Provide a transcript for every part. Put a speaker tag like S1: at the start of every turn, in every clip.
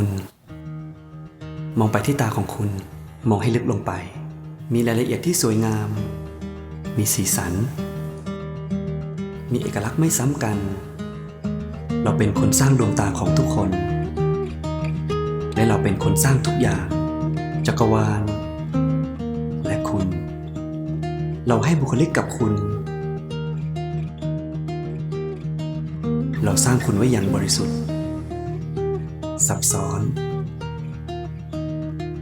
S1: คุณ มองไปที่ตาของคุณ มองให้ลึกลงไป มีรายละเอียดที่สวยงาม มีสีสัน มีเอกลักษณ์ไม่ซ้ำกัน เราเป็นคนสร้างดวงตาของทุกคน และเราเป็นคนสร้างทุกอย่าง จักรวาล และคุณ เราให้บุคลิกกับคุณเราสร้างคุณไว้อย่างบริสุทธิ์ ซับซ้อน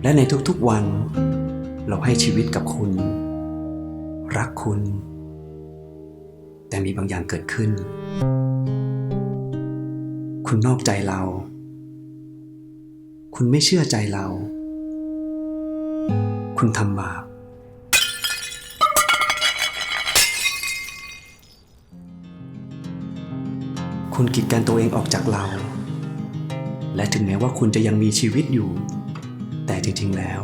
S1: และในทุกๆวัน เราให้ชีวิตกับคุณ รักคุณ แต่มีบางอย่างเกิดขึ้น คุณนอกใจเรา คุณไม่เชื่อใจเรา คุณทำบาปคุณกีดกันตัวเองออกจากเรา และถึงแม้ว่าคุณจะยังมีชีวิตอยู่ แต่จริงๆแล้ว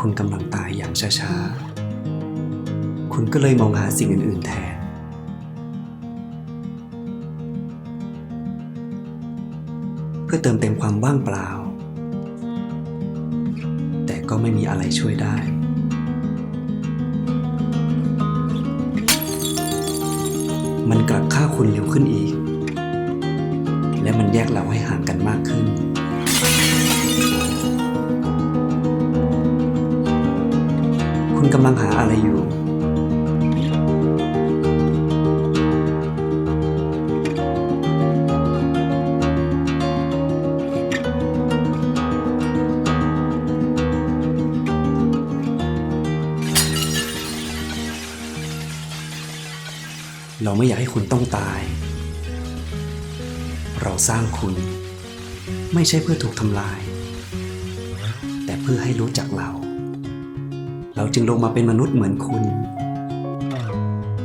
S1: คุณกำลังตายอย่างช้าๆ คุณก็เลยมองหาสิ่งอื่นๆแทน เพื่อเติมเต็มความว่างเปล่า แต่ก็ไม่มีอะไรช่วยได้มันกลับฆ่าคุณเร็วขึ้นอีก และมันแยกเราให้ห่างกัน กำลังหาอะไรอยู่ เราไม่อยากให้คุณต้องตาย เราสร้างคุณ ไม่ใช่เพื่อถูกทำลาย แต่เพื่อให้รู้จักเรา เราจึงลงมาเป็นมนุษย์เหมือนคุณ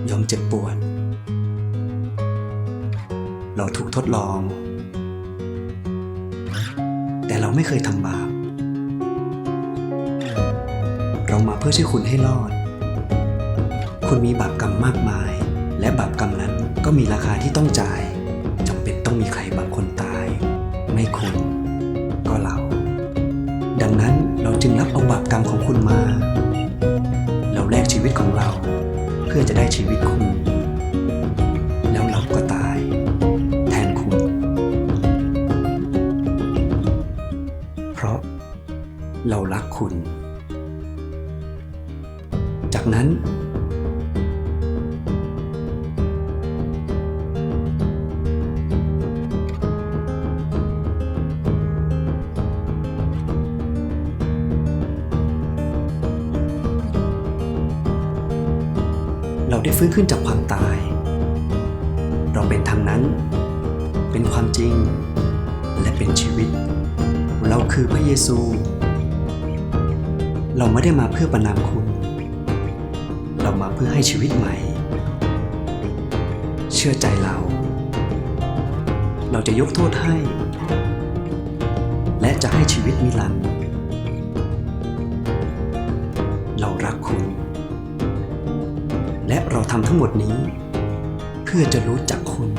S1: ยอมเจ็บปวด เราถูกทดลอง แต่เราไม่เคยทำบาป เรามาเพื่อช่วยคุณให้รอด คุณมีบาปกรรมมากมาย และบาปกรรมนั้นก็มีราคาที่ต้องจ่ายจำเป็นต้องมีใครบางคนตาย ไม่คุณก็เรา ดังนั้นเราจึงรับเอาบาปกรรมของคุณมา วิตของเรา เพื่อจะได้ชีวิตคุณ แล้วเราก็ตาย แทนคุณ เพราะเรารักคุณ จากนั้น เราได้ฟื้นขึ้นจากความตาย เราเป็นทางนั้น เป็นความจริง และเป็นชีวิต เราคือพระเยซู เราไม่ได้มาเพื่อประนามคุณ เรามาเพื่อให้ชีวิตใหม่ เชื่อใจเรา เราจะยกโทษให้ และจะให้ชีวิตนิรันดร์เรารักคุณ และเราทำทั้งหมดนี้ เพื่อจะรู้จักคุณ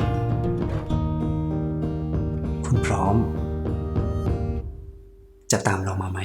S1: คุณพร้อม จะตามเรามาไหม